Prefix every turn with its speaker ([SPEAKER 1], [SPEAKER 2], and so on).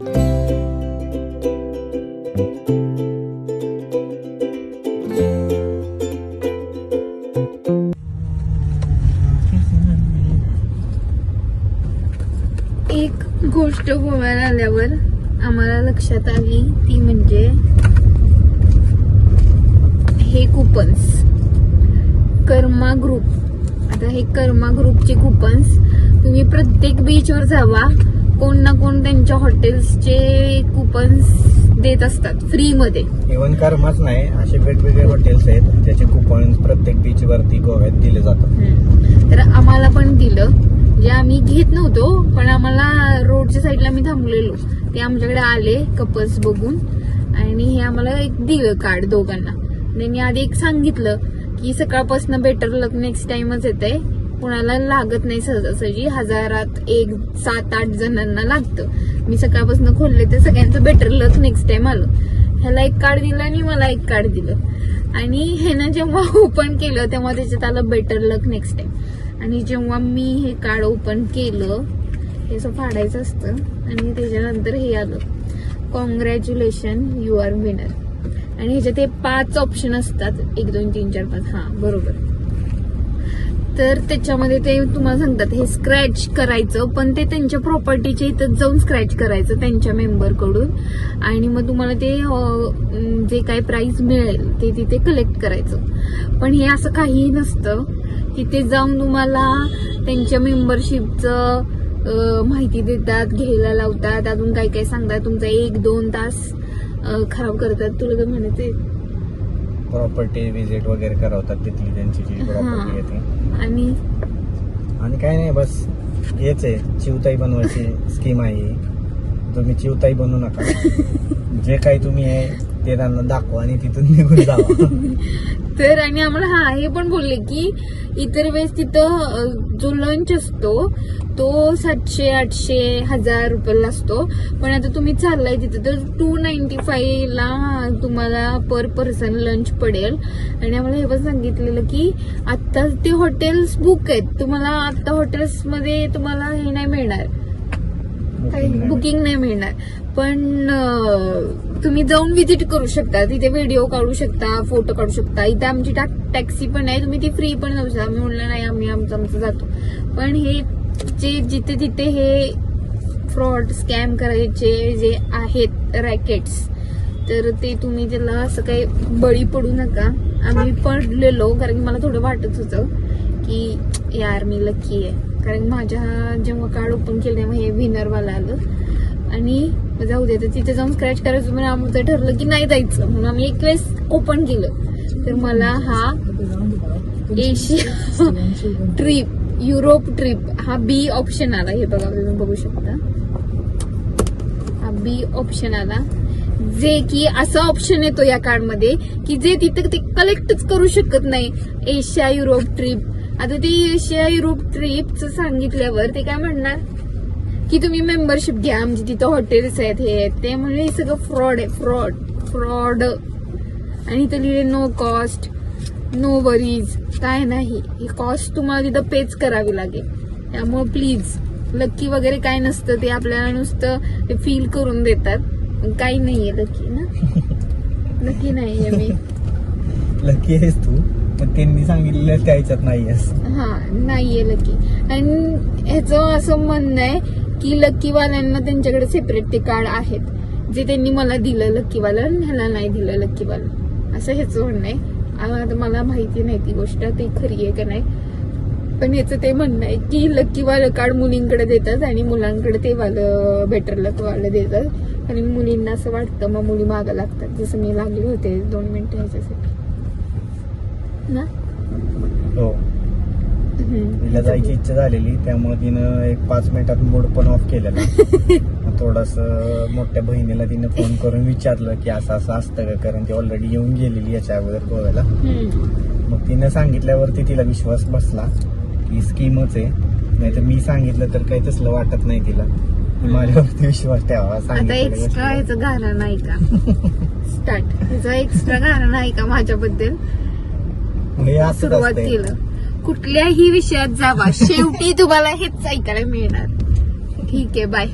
[SPEAKER 1] एक गोष्ट गोव्याला आल्यावर आम्हाला लक्षात आली ती म्हणजे हे कुपन्स कर्मा ग्रुप आता हे कर्मा ग्रुपचे कुपन्स तुम्ही प्रत्येक बीचवर जावा. कोण ना कोण त्यांच्या हॉटेल्सचे कुपन्स देत असतात फ्री मध्ये
[SPEAKER 2] इव्हन कर्माच नाही असे वेगवेगळे हॉटेल्स आहेत त्याचे कुपन प्रत्येक बीच वरती गोव्यात दिले जातात.
[SPEAKER 1] तर आम्हाला पण दिलं. जे आम्ही घेत नव्हतो पण आम्हाला रोडच्या साईडला मी थांबलेलो. ते आमच्याकडे आले कपल्स बघून. आणि हे आम्हाला एक दिलं कार्ड दोघांना. त्यांनी आधी एक सांगितलं की सकाळपासून बेटर लक नेक्स्ट टाइमच येते कुणाला लागत नाही सहजासहजी. हजारात एक सात आठ जणांना लागतं. मी सकाळपासून खोलले ते सगळ्यांचं बेटर लक नेक्स्ट टाइम आलं. ह्याला एक कार्ड दिलं आणि मला एक कार्ड दिलं. आणि ह्यानं जेव्हा ओपन केलं तेव्हा त्याच्यात आलं बेटर लक नेक्स्ट टाइम आणि जेव्हा मी हे कार्ड ओपन केलं हे असं फाडायचं असतं आणि त्याच्यानंतर हे आलं. कॉंग्रॅच्युलेशन यू आर विनर आणि ह्याच्यात हे पाच ऑप्शन असतात. एक दोन तीन चार पाच. हां बरोबर. तर त्याच्यामध्ये ते तुम्हाला सांगतात हे स्क्रॅच करायचं पण ते त्यांच्या प्रॉपर्टीच्या इथं जाऊन स्क्रॅच करायचं त्यांच्या मेंबरकडून आणि मग तुम्हाला ते जे काही प्राईज मिळेल ते तिथे कलेक्ट करायचं. पण हे असं काहीही नसतं. तिथे जाऊन तुम्हाला त्यांच्या मेंबरशिपचं माहिती देतात घ्यायला लावतात. अजून काय काय सांगतात तुमचा एक दोन तास खराब करतात. तुला तर म्हणायचं
[SPEAKER 2] प्रॉपर्टी विजिट वगैरे करवतात तिथली त्यांची जी प्रॉपर्टी आहे ती.
[SPEAKER 1] आणि?
[SPEAKER 2] आणि काय नाही बस. हेच आहे चिवताई बनवायची स्कीम आहे ही. तुम्ही चिवताई बनवू नका. जे काही तुम्ही आहे ते त्यांना दाखवा आणि तिथून निघून जावा.
[SPEAKER 1] तर आणि आम्हाला हा हे पण बोलले की इतर वेळेस तिथं जो लंच असतो तो सातशे आठशे हजार रुपयाला असतो. पण आता तुम्ही चाललाय तिथं तर टू नाईन्टी फाईव्ह ला तुम्हाला पर पर्सन लंच पडेल. आणि आम्हाला हे पण सांगितलेलं की आता ते हॉटेल्स बुक आहेत. तुम्हाला आता हॉटेल्समध्ये तुम्हाला हे नाही मिळणार. काही बुकिंग नाही मिळणार. पण तुम्ही जाऊन व्हिजिट करू शकता. तिथे व्हिडिओ काढू शकता फोटो काढू शकता. इथे आमची टॅक्सी पण आहे. तुम्ही ती फ्री पण जाऊ शकता. आम्ही म्हणलं नाही आम्ही आमचं आमचं जातो. पण हे जे जिथे जिथे हे फ्रॉड स्कॅम करायचे जे आहेत रॅकेट्स तर ते तुम्ही त्याला असं काही बळी पडू नका. आम्ही पडलेलो कारण की मला थोडं वाटत होतं की यार मी लकी आहे. कारण माझ्या जेव्हा कार्ड ओपन केलं तेव्हा हे विनरवाला आलं. आणि जाऊ दे तर तिथे जाऊन स्क्रॅच करायचं म्हणून आमचं ठरलं की नाही जायचं. म्हणून आम्ही एक वेळेस ओपन केलं. तर मला हा एशिया ट्रिप युरोप ट्रिप हा बी ऑप्शन आला. हे बघा तुम्ही बघू शकता. हा बी ऑप्शन आला. जे की असा ऑप्शन येतो या कार्डमध्ये की जे तिथे ते कलेक्टच करू शकत नाही. एशिया युरोप ट्रिप आता ते एशिया युरोप ट्रिपचं सांगितल्यावर ते काय म्हणणार? की तुम्ही मेंबरशिप घ्या म्हणजे तिथं हॉटेल्स आहेत हे आहेत. ते म्हणजे हे सगळं फ्रॉड आहे. फ्रॉड फ्रॉड आणि इथं लिहिले नो कॉस्ट नो वरीज काय नाही. ही कॉस्ट तुम्हाला तिथं पेच करावी लागेल. त्यामुळे प्लीज लक्की वगैरे काय नसतं. ते आपल्याला नुसतं ते फील करून देतात. काही नाहीये लकी ना. लकी नाहीये मी.
[SPEAKER 2] लकी आहेस तू. पण त्यांनी सांगितलेलं त्या ह्याच्यात नाही
[SPEAKER 1] हा नाहीये लकी आणि ह्याचं असं म्हणणं आहे की लक्कीवाल्यांना त्यांच्याकडे सेपरेट ते कार्ड आहेत जे त्यांनी मला दिलं लक्कीवाला आणि ह्याला नाही दिलं लक्कीवाला. असं ह्याचं म्हणणं आहे. आता मला माहिती नाही ती गोष्ट ती खरी आहे का नाही. पण ह्याचं ते म्हणणं आहे की लक्कीवालं कार्ड मुलींकडे देतात आणि मुलांकडे ते वालं बेटर लक देतात. आणि मुलींना असं वाटतं मग मुली मागं लागतात. जसं मी लागले होते दोन मिनटं ह्याच्यासाठी. ना?
[SPEAKER 2] हो. तिला जायची इच्छा झालेली त्यामुळे तिनं एक पाच मिनिटात मूड पण ऑफ केलेला. थोडस मोठ्या बहिणीला तिने फोन करून विचारलं की असं असं असतं का? कारण ती ऑलरेडी येऊन गेलेली याच्या अगोदर गोव्याला. मग तिने सांगितल्यावरती तिला विश्वास बसला की स्कीमच आहे. नाहीतर मी सांगितलं तर काही तसलं वाटत नाही तिला. माझ्यावरती विश्वास ठेवा
[SPEAKER 1] आता एक्स्ट्रा. ह्याचं गाणं नाही का? स्टार्ट ह्याचं एक्स्ट्रा गाणं नाही का माझ्याबद्दल? सुरुवात. केलं. कुठल्याही विषयात जावा. शेवटी तुम्हाला हेच ऐकायला मिळणार. ठीक आहे बाय